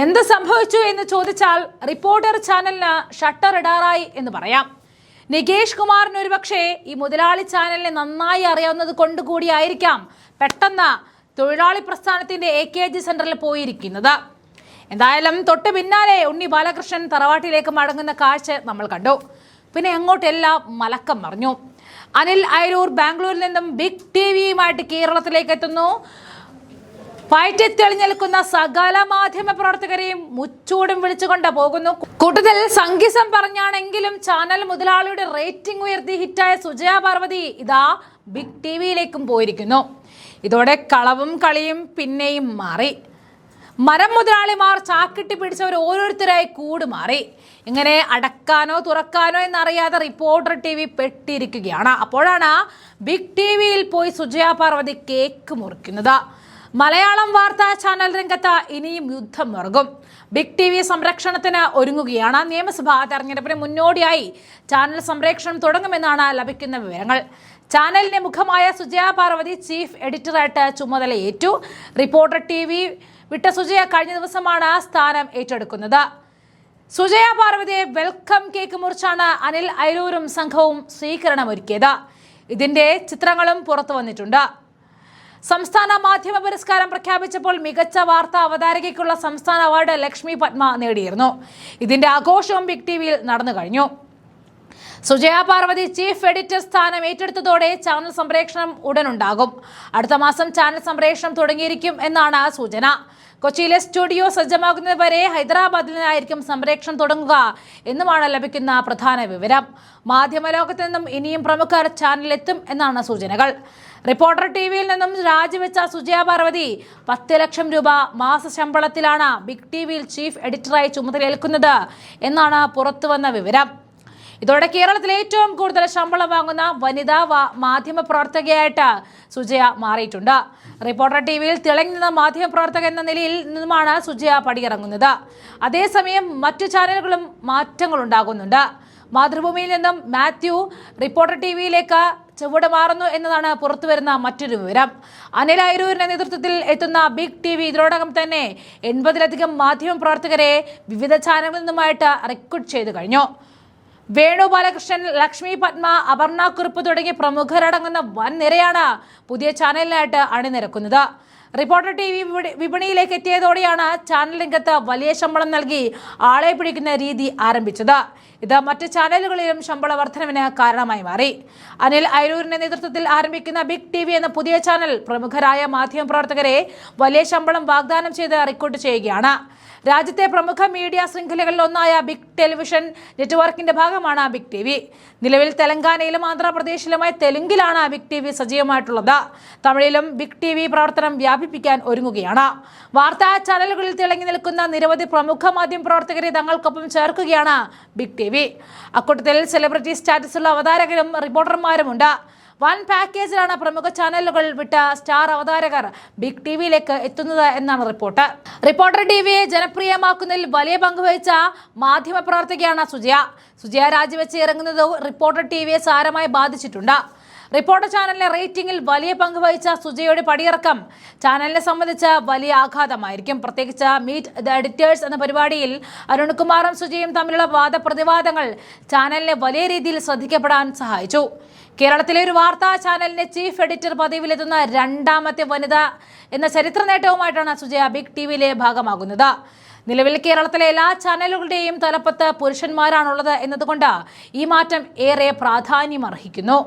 എന്ത് സംഭവിച്ചു എന്ന് ചോദിച്ചാൽ റിപ്പോർട്ടർ ചാനലിന് ഷട്ടർ ഇടാറായി എന്ന് പറയാം. നികേഷ് കുമാറിന് ഒരുപക്ഷെ ഈ മുതലാളി ചാനലിനെ നന്നായി അറിയാവുന്നത് കൊണ്ട് കൂടിയായിരിക്കാം പെട്ടെന്ന് തൊഴിലാളി പ്രസ്ഥാനത്തിന്റെ എ കെ ജി സെന്ററിൽ പോയിരിക്കുന്നത്. എന്തായാലും തൊട്ട് പിന്നാലെ ഉണ്ണി ബാലകൃഷ്ണൻ തറവാട്ടിലേക്ക് മടങ്ങുന്ന കാഴ്ച നമ്മൾ കണ്ടു. പിന്നെ അങ്ങോട്ടെല്ലാം മലക്കം മറിഞ്ഞു. അനിൽ അയരൂർ ബാംഗ്ലൂരിൽ നിന്നും ബിഗ് ടി വിയുമായിട്ട് കേരളത്തിലേക്ക് എത്തുന്നു. വയറ്റിൽ തെളിഞ്ഞു നിൽക്കുന്ന സകല മാധ്യമ പ്രവർത്തകരെയും മുച്ചൂടും വിളിച്ചുകൊണ്ട് പോകുന്നു. കൂട്ടത്തിൽ സംഗീസം പറഞ്ഞാണെങ്കിലും ചാനൽ മുതലാളിയുടെ റേറ്റിംഗ് ഉയർത്തി ഹിറ്റായ സുജയ പാർവതി ഇതാ ബിഗ് ടി വിയിലേക്കും പോയിരിക്കുന്നു. ഇതോടെ കളവും കളിയും പിന്നെയും മാറി. മരം മുതലാളിമാർ ചാക്കിട്ടി പിടിച്ചവർ ഓരോരുത്തരായി കൂട് മാറി ഇങ്ങനെ അടക്കാനോ തുറക്കാനോ എന്നറിയാതെ റിപ്പോർട്ടർ ടി വി പെട്ടിരിക്കുകയാണ്. അപ്പോഴാണ് ബിഗ് ടി വിയിൽ പോയി സുജയ പാർവതി കേക്ക് മുറിക്കുന്നത്. മലയാളം വാർത്താ ചാനൽ രംഗത്ത് ഇനിയും യുദ്ധം മുറുകും. ബിഗ് ടി വി സംരക്ഷണത്തിന് ഒരുങ്ങുകയാണ്. നിയമസഭാ തെരഞ്ഞെടുപ്പിന് മുന്നോടിയായി ചാനൽ സംരക്ഷണം തുടങ്ങുമെന്നാണ് ലഭിക്കുന്ന വിവരങ്ങൾ. ചാനലിന്റെ മുഖമായ സുജയ പാർവതി ചീഫ് എഡിറ്ററായിട്ട് ചുമതലയേറ്റു. റിപ്പോർട്ടർ ടി വി വിട്ട സുജയ കഴിഞ്ഞ ദിവസമാണ് സ്ഥാനം ഏറ്റെടുക്കുന്നത്. സുജയ പാർവതിയെ വെൽക്കം കേക്ക് മുറിച്ചാണ് അനിൽ അയരൂരും സംഘവും സ്വീകരണമൊരുക്കിയത്. ഇതിന്റെ ചിത്രങ്ങളും പുറത്തു വന്നിട്ടുണ്ട് സംസ്ഥാന മാധ്യമ പുരസ്കാരം പ്രഖ്യാപിച്ചപ്പോൾ മികച്ച വാർത്താ അവതാരകയ്ക്കുള്ള സംസ്ഥാന അവാർഡ് ലക്ഷ്മി പത്മ നേടിയിരുന്നു. ഇതിന്റെ ആഘോഷവും ബിഗ് ടി വിയിൽ നടന്നു കഴിഞ്ഞു. സുജയ പാർവതി ചീഫ് എഡിറ്റർ സ്ഥാനം ഏറ്റെടുത്തതോടെ ചാനൽ സംപ്രേഷണം ഉടനുണ്ടാകും. അടുത്ത മാസം ചാനൽ സംപ്രേഷണം തുടങ്ങിയിരിക്കും എന്നാണ് സൂചന. കൊച്ചിയിലെ സ്റ്റുഡിയോ സജ്ജമാകുന്നത് വരെ ഹൈദരാബാദിൽ നിന്നായിരിക്കും സംപ്രേക്ഷണം തുടങ്ങുക എന്നുമാണ് ലഭിക്കുന്ന പ്രധാന വിവരം. മാധ്യമലോകത്ത് നിന്നും ഇനിയും പ്രമുഖർ ചാനലിലെത്തും എന്നാണ് സൂചനകൾ. റിപ്പോർട്ടർ ടി വിയിൽ നിന്നും രാജിവെച്ച സുജയ പാർവതി പത്ത് ലക്ഷം രൂപ മാസ ശമ്പളത്തിലാണ് ബിഗ് ടി വിയിൽ ചീഫ് എഡിറ്ററായി ചുമതലയേൽക്കുന്നത് എന്നാണ് പുറത്തുവന്ന വിവരം. ഇതോടെ കേരളത്തിൽ ഏറ്റവും കൂടുതൽ ശമ്പളം വാങ്ങുന്ന വനിതാ മാധ്യമ പ്രവർത്തകയായിട്ട് സുജയ മാറിയിട്ടുണ്ട്. റിപ്പോർട്ടർ ടി വിയിൽ തിളങ്ങി നിന്ന മാധ്യമ പ്രവർത്തക എന്ന നിലയിൽ നിന്നുമാണ് സുജയ പടിയിറങ്ങുന്നത്. അതേസമയം മറ്റു ചാനലുകളും മാറ്റങ്ങൾ ഉണ്ടാകുന്നുണ്ട്. മാതൃഭൂമിയിൽ നിന്നും മാത്യു റിപ്പോർട്ടർ ടി വിയിലേക്ക് ചുവട് മാറുന്നു എന്നതാണ് പുറത്തുവരുന്ന മറ്റൊരു വിവരം. അനിൽ അയരൂരിന്റെ നേതൃത്വത്തിൽ എത്തുന്ന ബിഗ് ടി വി ഇതിനോടകം തന്നെ എൺപതിലധികം മാധ്യമ പ്രവർത്തകരെ വിവിധ ചാനലുകളിൽ നിന്നുമായിട്ട് റിക്രൂട്ട് ചെയ്തു കഴിഞ്ഞു. വേണു ബാലകൃഷ്ണൻ ലക്ഷ്മി പത്മ അപർണ കുറുപ്പ് തുടങ്ങിയ പ്രമുഖരടങ്ങുന്ന വൻ നിരയാണ് പുതിയ ചാനലിനായിട്ട് അണിനിരക്കുന്നത്. റിപ്പോർട്ടർ ടി വി വിപണിയിലേക്ക് എത്തിയതോടെയാണ് ചാനൽ രംഗത്ത് വലിയ ശമ്പളം നൽകി ആളെ പിടിക്കുന്ന രീതി ആരംഭിച്ചത്. ഇത് മറ്റ് ചാനലുകളിലും ശമ്പള വർധനവിന് കാരണമായി മാറി. അനിൽ അയരൂരിന്റെ നേതൃത്വത്തിൽ ആരംഭിക്കുന്ന ബിഗ് ടി എന്ന പുതിയ ചാനൽ പ്രമുഖരായ മാധ്യമപ്രവർത്തകരെ വലിയ ശമ്പളം വാഗ്ദാനം ചെയ്ത് റിക്രൂട്ട് ചെയ്യുകയാണ്. രാജ്യത്തെ പ്രമുഖ മീഡിയ ശൃംഖലകളിൽ ഒന്നായ ബിഗ് ടെലിവിഷൻ നെറ്റ്വർക്കിന്റെ ഭാഗമാണ് ബിഗ് ടി വി. നിലവിൽ തെലങ്കാനയിലും ആന്ധ്രാപ്രദേശിലുമായി തെലുങ്കിലാണ് ബിഗ് ടി വി സജീവമായിട്ടുള്ളത്. തമിഴിലും ബിഗ് ടി വി പ്രവർത്തനം വ്യാപിപ്പിക്കാൻ ഒരുങ്ങുകയാണ്. വാർത്താ ചാനലുകളിൽ തിളങ്ങി നിൽക്കുന്ന നിരവധി പ്രമുഖ മാധ്യമ പ്രവർത്തകരെ തങ്ങൾക്കൊപ്പം ചേർക്കുകയാണ് ബിഗ് ടി വി അക്കൂട്ടത്തിൽ സെലിബ്രിറ്റി സ്റ്റാറ്റസുള്ള അവതാരകരും റിപ്പോർട്ടർമാരുമുണ്ട്. വൺ പാക്കേജിലാണ് പ്രമുഖ ചാനലുകൾ വിട്ട സ്റ്റാർ അവതാരകർ ബിഗ് ടി വിയിലേക്ക് എത്തുന്നത് എന്നാണ് റിപ്പോർട്ട്. റിപ്പോർട്ടർ ടി വിയെ ജനപ്രിയമാക്കുന്നതിൽ വലിയ പങ്ക് വഹിച്ച മാധ്യമ പ്രവർത്തകയാണ് സുജയ. സുജയ രാജിവെച്ച് ഇറങ്ങുന്നത് റിപ്പോർട്ടർ ടി വിയെ സാരമായി ബാധിച്ചിട്ടുണ്ട്. റിപ്പോർട്ടർ ചാനലിലെ റേറ്റിംഗിൽ വലിയ പങ്ക് വഹിച്ച സുജയുടെ പടിയിറക്കം. ചാനലിനെ സംബന്ധിച്ച് വലിയ ആഘാതമായിരിക്കും. പ്രത്യേകിച്ച് മീറ്റ് ദ എഡിറ്റേഴ്സ് എന്ന പരിപാടിയിൽ അരുൺകുമാറും സുജയും തമ്മിലുള്ള വാദപ്രതിവാദങ്ങൾ ചാനലിനെ വലിയ രീതിയിൽ ശ്രദ്ധിക്കപ്പെടാൻ സഹായിച്ചു. കേരളത്തിലെ ഒരു വാർത്താ ചാനലിന്റെ ചീഫ് എഡിറ്റർ പദവിയിലെത്തുന്ന രണ്ടാമത്തെ വനിത എന്ന ചരിത്ര നേട്ടവുമായിട്ടാണ് സുജയ ബിഗ് ടി വിയിലെ ഭാഗമാകുന്നത്. നിലവിൽ കേരളത്തിലെ എല്ലാ ചാനലുകളുടെയും തലപ്പത്ത് പുരുഷന്മാരാണുള്ളത് എന്നതുകൊണ്ട് ഈ മാറ്റം ഏറെ പ്രാധാന്യമർഹിക്കുന്നു.